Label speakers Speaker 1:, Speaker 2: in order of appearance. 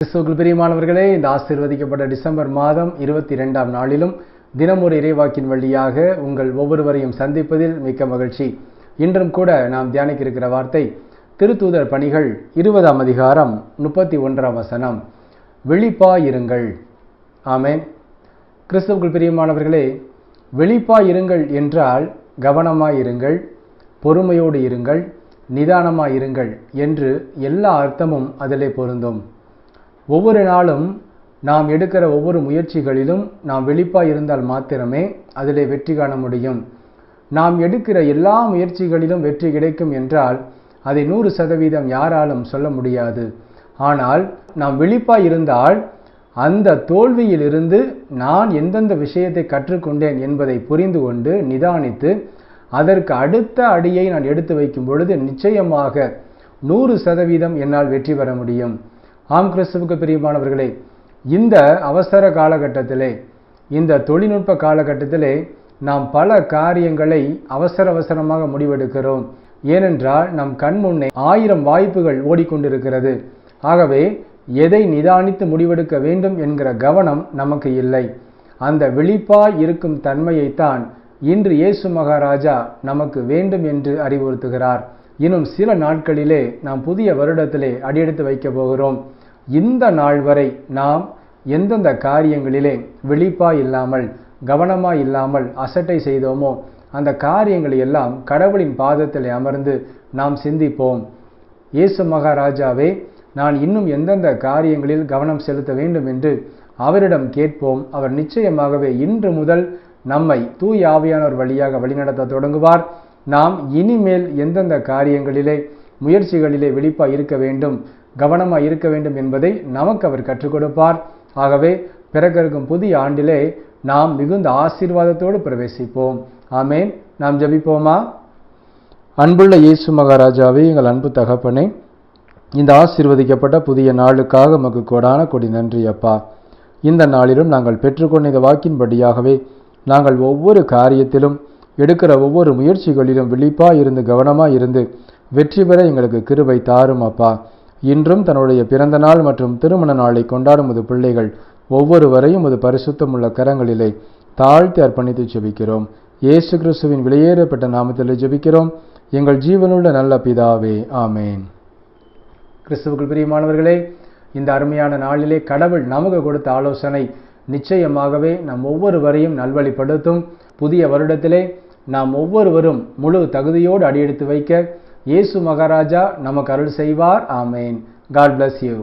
Speaker 1: கிறிஸ்துவுக்கு பிரியமானவர்களே இந்த ஆசீர்வதிக்கப்பட்ட டிசம்பர் மாதம் இருபத்தி இரண்டாம் நாளிலும் தினமொரு இறைவாக்கின் வழியாக உங்கள் ஒவ்வொருவரையும் சந்திப்பதில் மிக்க மகிழ்ச்சி. இன்றும் கூட நாம் தியானிக்க இருக்கிற வார்த்தை திருத்தூதர் பணிகள் இருபதாம் அதிகாரம் முப்பத்தி ஒன்றாம் வசனம் வெளிப்பாயிருங்கள் ஆமென். கிறிஸ்துவுக்குள் பிரியமானவர்களே வெளிப்பாயிருங்கள் என்றால் கவனமாயிருங்கள் பொறுமையோடு இருங்கள் நிதானமாயிருங்கள் என்று எல்லா அர்த்தமும் அதிலே பொருந்தும். ஒவ்வொரு நாளும் நாம் எடுக்கிற ஒவ்வொரு முயற்சிகளிலும் நாம் வெளிப்பாக இருந்தால் மாத்திரமே அதிலே வெற்றி காண முடியும். நாம் எடுக்கிற எல்லா முயற்சிகளிலும் வெற்றி கிடைக்கும் என்றால் அதை நூறு சதவீதம் யாராலும் சொல்ல முடியாது. ஆனால் நாம் விழிப்பாக இருந்தால் அந்த தோல்வியிலிருந்து நான் எந்தெந்த விஷயத்தை கற்றுக்கொண்டேன் என்பதை புரிந்து கொண்டு நிதானித்து அதற்கு அடுத்த அடியை நான் எடுத்து வைக்கும் பொழுது நிச்சயமாக நூறு சதவீதம் என்னால் வெற்றி பெற முடியும். ஆம் கிறிஸ்துவுக்கு பிரியமானவர்களே இந்த அவசர காலகட்டத்திலே இந்த தொழில்நுட்ப காலகட்டத்திலே நாம் பல காரியங்களை அவசர அவசரமாக முடிவெடுக்கிறோம். ஏனென்றால் நம் கண் முன்னே ஆயிரம் வாய்ப்புகள் ஓடிக்கொண்டிருக்கிறது. ஆகவே எதை நிதானித்து முடிவெடுக்க வேண்டும் என்கிற கவனம் நமக்கு இல்லை. அந்த விழிப்பாய் இருக்கும் தன்மையைத்தான் இன்று இயேசு மகாராஜா நமக்கு வேண்டும் என்று அறிவுறுத்துகிறார். இன்னும் சில நாட்களிலே நாம் புதிய வருடத்திலே அடியெடுத்து வைக்க போகிறோம். இந்த நாள் வரை நாம் எந்தெந்த காரியங்களிலே விழிப்பாய் இல்லாமல் கவனமாய் இல்லாமல் அசட்டை செய்தோமோ அந்த காரியங்களை எல்லாம் கடவுளின் பாதத்தில் அமர்ந்து நாம் சிந்திப்போம். இயேசு மகாராஜாவே நான் இன்னும் எந்தெந்த காரியங்களில் கவனம் செலுத்த வேண்டும் என்று அவரிடம் கேட்போம். அவர் நிச்சயமாகவே இன்று முதல் நம்மை தூய் ஆவியானவர் வழியாக வழிநடத்த தொடங்குவார். நாம் இனிமேல் எந்தெந்த காரியங்களிலே முயற்சிகளிலே விழிப்பாக இருக்க வேண்டும் கவனமாக இருக்க வேண்டும் என்பதை நமக்கு அவர் கற்றுக் கொடுப்பார். ஆகவே பிறக்க இருக்கும் புதிய ஆண்டிலே நாம் மிகுந்த ஆசீர்வாதத்தோடு பிரவேசிப்போம். ஆமேன். நாம் ஜபிப்போமா? அன்புள்ள இயேசு மகாராஜாவே எங்கள் அன்பு தகப்பனே இந்த ஆசீர்வதிக்கப்பட்ட புதிய நாளுக்காக மக்கு கொடான கொடி நன்றி அப்பா. இந்த நாளிலும் நாங்கள் பெற்றுக்கொண்ட இந்த வாக்கின்படியாகவே நாங்கள் ஒவ்வொரு காரியத்திலும் எடுக்கிற ஒவ்வொரு முயற்சிகளிலும் விழிப்பாக இருந்து கவனமாக இருந்து வெற்றி பெற எங்களுக்கு கிருபை தாரும் அப்பா இன்றும் தன்னுடைய பிறந்த நாள் மற்றும் திருமண நாளை கொண்டாடும் இது பிள்ளைகள் ஒவ்வொருவரையும் பரிசுத்தம் உள்ள கரங்களிலே தாழ்த்தி அர்ப்பணித்து ஜெபிக்கிறோம். இயேசு கிறிஸ்துவின் வெளியேறப்பட்ட நாமத்தில் ஜெபிக்கிறோம். எங்கள் ஜீவனுள்ள நல்ல பிதாவே ஆமேன். கிறிஸ்துவுக்குள் பிரியமானவர்களே இந்த அருமையான நாளிலே கடவுள் நமக்கு கொடுத்த ஆலோசனை நிச்சயமாகவே நம் ஒவ்வொருவரையும் நல்வழிப்படுத்தும். புதிய வருடத்திலே நாம் ஒவ்வொருவரும் முழு தகுதியோடு அடியெடுத்து வைக்க இயேசு மகாராஜா நமக்கு அருள் செய்வார். ஆமேன். God bless you